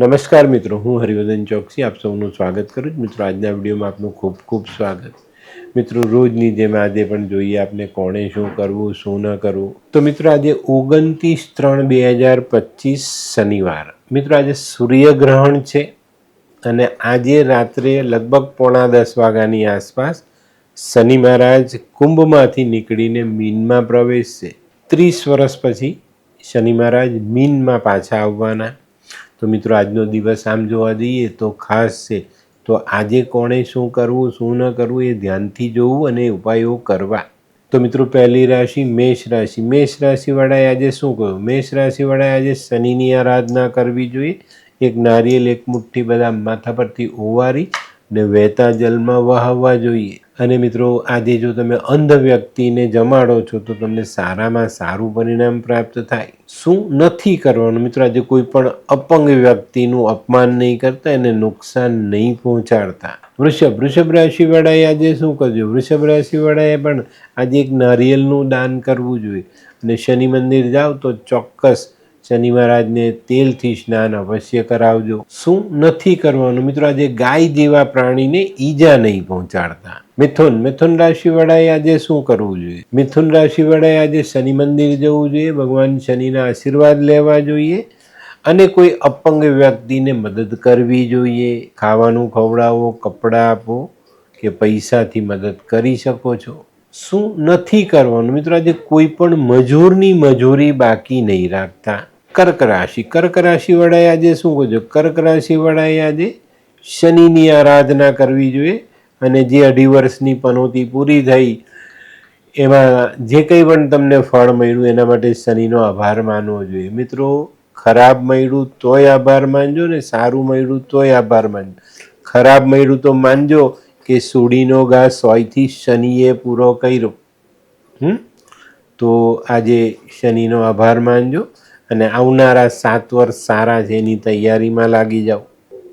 નમસ્કાર મિત્રો, હું હરિવર્ધન ચોકસી, આપ સૌનું સ્વાગત કરું છું. મિત્રો, આજના વિડીયોમાં આપનું ખૂબ ખૂબ સ્વાગત. મિત્રો, રોજની જેમ આજે પણ જોઈએ આપને કોણે શું કરવું, શું ન કરવું. તો મિત્રો, આજે ઓગણત્રીસ ત્રણ બે હજાર પચીસ શનિવાર. મિત્રો, આજે સૂર્યગ્રહણ છે અને આજે રાત્રે લગભગ પોણા દસ વાગ્યાની આસપાસ શનિ મહારાજ કુંભમાંથી નીકળીને મીનમાં પ્રવેશશે. ત્રીસ વર્ષ પછી શનિ મહારાજ મીનમાં પાછા આવવાના. તો મિત્રો, આજનો દિવસ આમ જોવા જઈએ તો ખાસ છે. તો આજે કોણે શું કરવું, શું ન કરવું એ ધ્યાનથી જોવું અને ઉપાયો કરવા. તો મિત્રો, પહેલી રાશિ મેષ રાશિ. મેષ રાશિવાળાએ આજે શું કહ્યું? મેષ રાશિવાળાએ આજે શનિની આરાધના કરવી જોઈએ. એક નારિયેલ, એક મુઠ્ઠી બધા માથા પરથી ઓવારી ને વહેતા જલમાં વહાવવા જોઈએ. અને મિત્રો, આજે જો તમે અંધ વ્યક્તિને જમાડો છો, તો તમને સારામાં સારું પરિણામ પ્રાપ્ત થાય. શું નથી કરવાનું? મિત્રો, આજે કોઈ પણ અપંગ વ્યક્તિનું અપમાન નહીં કરતા, એને નુકસાન નહીં પહોંચાડતા. વૃષભ વૃષભ રાશિવાળાએ આજે શું કરજો વૃષભ રાશિવાળાએ પણ આજે એક નારિયેલનું દાન કરવું જોઈએ. અને શનિ મંદિર જાઓ તો ચોક્કસ શનિ મહારાજને તેલથી સ્નાન અવશ્ય કરાવજો. શું નથી કરવાનું? મિત્રો, આજે ગાય જેવા પ્રાણીને ઈજા નહીં પહોંચાડતા. મિથુન મિથુન રાશિવાળાએ આજે શું કરવું જોઈએ? મિથુન રાશિવાળાએ આજે શનિ મંદિર જવું જોઈએ, ભગવાન શનિના આશીર્વાદ લેવા જોઈએ અને કોઈ અપંગ વ્યક્તિને મદદ કરવી જોઈએ. ખાવાનું ખવડાવો, કપડાં આપો કે પૈસાથી મદદ કરી શકો છો. શું નથી કરવાનું? મિત્રો, આજે કોઈ પણ મજૂરની મજૂરી બાકી નહીં રાખતા. કર્ક રાશિ, કર્ક રાશિવાળાએ આજે શું કરજો કર્ક રાશિવાળાએ આજે શનિની આરાધના કરવી જોઈએ. અને જે અઢી વર્ષની પનોતી પૂરી થઈ, એમાં જે કંઈ પણ તમને ફળ મળ્યું, એના માટે શનિનો આભાર માનવો જોઈએ. મિત્રો, ખરાબ મળ્યું તોય આભાર માનજો ને સારું મળ્યું તોય આભાર માનજો ખરાબ મળ્યું તો માનજો કે સુડીનો ઘા સોયથી શનિએ પૂરો કર્યો. હમ? તો આજે શનિનો આભાર માનજો અને આવનારા સાત વર્ષ સારા છે એની તૈયારીમાં લાગી જાઓ.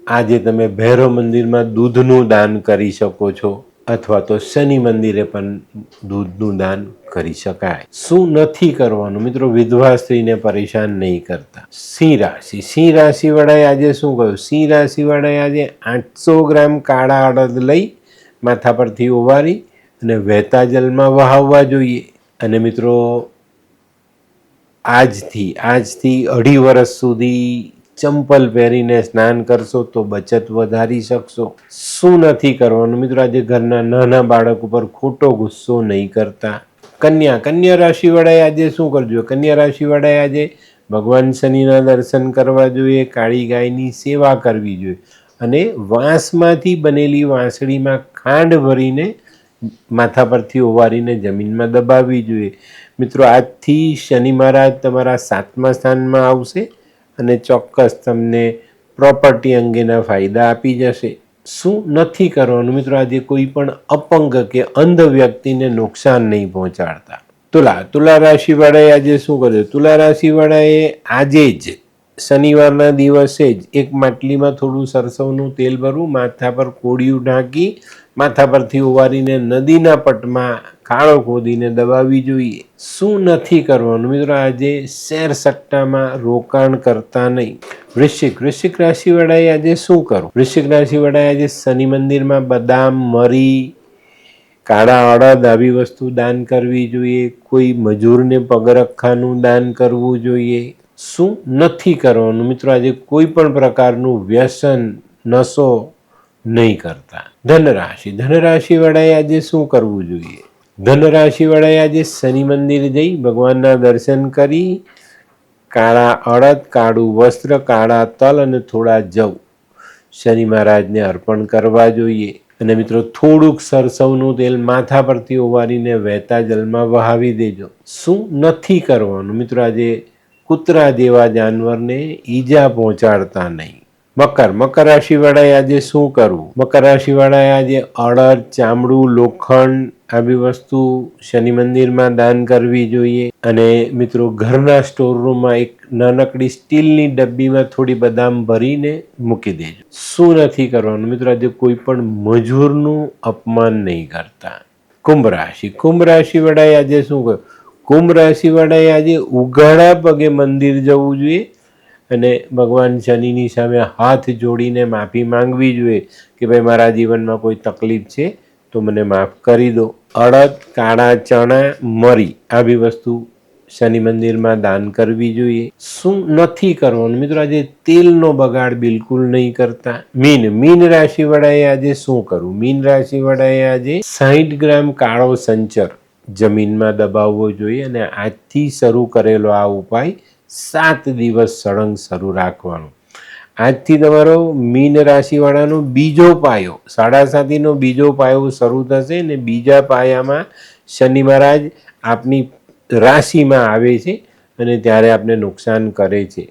આજે તમે ભૈરવ મંદિરમાં દૂધનું દાન કરી શકો છો, અથવા તો શનિ મંદિરે પણ દૂધનું દાન કરી શકાય. શું નથી કરવાનું? મિત્રો, વિધવા સ્ત્રીને પરેશાન નહીં કરતા. સિંહ રાશિ. સિંહ રાશિવાળાએ આજે શું કહ્યું? સિંહ રાશિવાળાએ આજે આઠસો ગ્રામ કાળા અડદ લઈ માથા પરથી ઓવારી અને વહેતા જલમાં વહાવવા જોઈએ. અને મિત્રો, આજથી આજથી અઢી વર્ષ સુધી ચંપલ પહેરીને સ્નાન કરશો તો બચત વધારી શકશો. શું નથી કરવાનું મિત્રો? આજે ઘરના નાના બાળક ઉપર ખોટો ગુસ્સો નહીં કરતા. કન્યા કન્યા રાશિવાળાએ આજે શું કરજો? કન્યા રાશિવાળાએ આજે ભગવાન શનિના દર્શન કરવા જોઈએ, કાળી ગાયની સેવા કરવી જોઈએ અને વાંસમાંથી બનેલી વાંસળીમાં ખાંડ ભરીને માથા પરથી ઓવારીને જમીનમાં દબાવવી જોઈએ. મિત્રો, આજથી શનિ મહારાજ તમારા સાતમા સ્થાનમાં આવશે. અને ચોક્કસ તમને પ્રોપર્ટી અંગેના ફાયદા આપી જશે. શું નથી કરવાનું? મિત્રો, આજે કોઈ પણ અપંગ કે અંધ વ્યક્તિને નુકસાન નહીં પહોંચાડતા. તુલા તુલા રાશિવાળાએ આજે શું કર્યું? તુલા રાશિવાળાએ આજે જ, શનિવારના દિવસે જ એક માટલીમાં થોડું સરસવનું તેલ ભરવું માથા પર કોળિયું ઢાંકી, માથા પરથી ઉવારીને નદીના પટમાં ખાડો ખોદીને દબાવવી જોઈએ. શું નથી કરવાનું? મિત્રો, આજે શેર સટ્ટામાં રોકાણ કરતા નહીં. વૃશ્ચિક વૃશ્ચિક રાશિવાળાએ આજે શું કરવું વૃશ્ચિક રાશિવાળાએ આજે શનિ મંદિરમાં બદામ, મરી, કાળા અડદ આવી વસ્તુ દાન કરવી જોઈએ. કોઈ મજૂરને પગરખાનું દાન કરવું જોઈએ. શું નથી કરવાનું? મિત્રો, આજે કોઈ પણ પ્રકારનું વ્યસન, નશો નહીં કરતા. ધનરાશિ, ધનરાશિવાળાએ આજે શું કરવું જોઈએ? ધનરાશિવાળાએ આજે શનિ મંદિર જઈ ભગવાનના દર્શન કરી, કાળા અડદ કાળું વસ્ત્ર, કાળા તલ અને થોડા જવ શનિ મહારાજને અર્પણ કરવા જોઈએ. અને મિત્રો, થોડુંક સરસવનું તેલ માથા પરથી ઓવારીને વહેતા જલમાં વહાવી દેજો. શું નથી કરવાનું? મિત્રો, આજે કૂતરા જેવા જાનવરને ઈજા પહોંચાડતા નહીં. મકર. મકર રાશિવાળાએ આજે શું કરવું? મકર રાશિવાળાએ આજે અડદ ચામડું, લોખંડ આવી વસ્તુ શનિ મંદિરમાં દાન કરવી જોઈએ. અને મિત્રો, ઘરના સ્ટોર રૂમમાં એક નાનકડી સ્ટીલની ડબ્બીમાં થોડી બદામ ભરીને મૂકી દેજો. શું નથી કરવાનું? મિત્રો, આજે કોઈ પણ મજૂરનું અપમાન નહીં કરતા. કુંભ રાશિ. કુંભ રાશિ વાળાએ આજે શું કહ્યું કુંભ રાશિ વાળાએ આજે ઉઘાડા પગે મંદિર જવું જોઈએ. અને ભગવાન શનિની સામે હાથ જોડીને માફી માંગવી જોઈએ કે ભાઈ, મારા જીવનમાં કોઈ તકલીફ છે, તો મને માફ કરી દો. અડદ, કાળા ચણા, મરી, આવી વસ્તુ શનિ મંદિરમાં દાન કરવી જોઈએ. શું નથી કરવાનું? મિત્રો, આજે તેલનો બગાડ બિલકુલ નહીં કરતા. મીન મીન રાશિ વાળાએ આજે શું કરવું? મીન રાશિ વાળાએ આજે સાહીઠ ગ્રામ કાળો સંચર જમીનમાં દબાવવો જોઈએ અને આજથી શરૂ કરેલો આ ઉપાય સાત દિવસ સળંગ શરૂ રાખવાનું. આજથી તમારો મીન રાશિવાળાનો બીજો પાયો, સાડા સાતીનો બીજો પાયો શરૂ થશે ને બીજા પાયામાં શનિ મહારાજ આપની રાશિમાં આવે છે અને ત્યારે આપને નુકસાન કરે છે.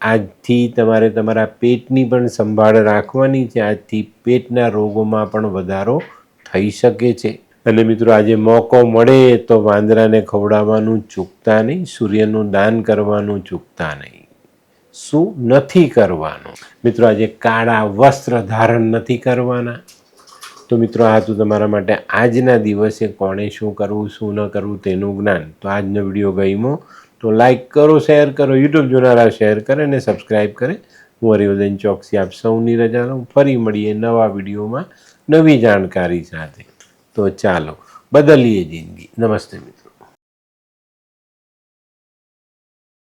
આજથી તમારે તમારા પેટની પણ સંભાળ રાખવાની છે. આજથી પેટના રોગોમાં પણ વધારો થઈ શકે છે. અને મિત્રો આજે મોકો મળે તો વાંદરાને ખવડાવવાનું ચૂકતા નહીં, સૂર્યનું દાન કરવાનું ચૂકતા નહીં. શું નથી કરવાનું? મિત્રો આજે કાળા વસ્ત્ર ધારણ નથી કરવાના. તો મિત્રો આ હતું તમારા માટે આજના દિવસે કોણે શું કરવું, શું ન કરવું તેનું જ્ઞાન. તો આજનો વીડિયો ગમ્યો તો લાઇક કરો, શેર કરો, યુટ્યુબ જોનારા શેર કરે અને સબસ્ક્રાઈબ કરે. હું હરિવર્ધન ચોકસી આપ સૌની રજા લઉં. ફરી મળીએ નવા વિડીયોમાં નવી જાણકારી સાથે. તો ચાલો બદલીએ જિંદગી. નમસ્તે મિત્રો.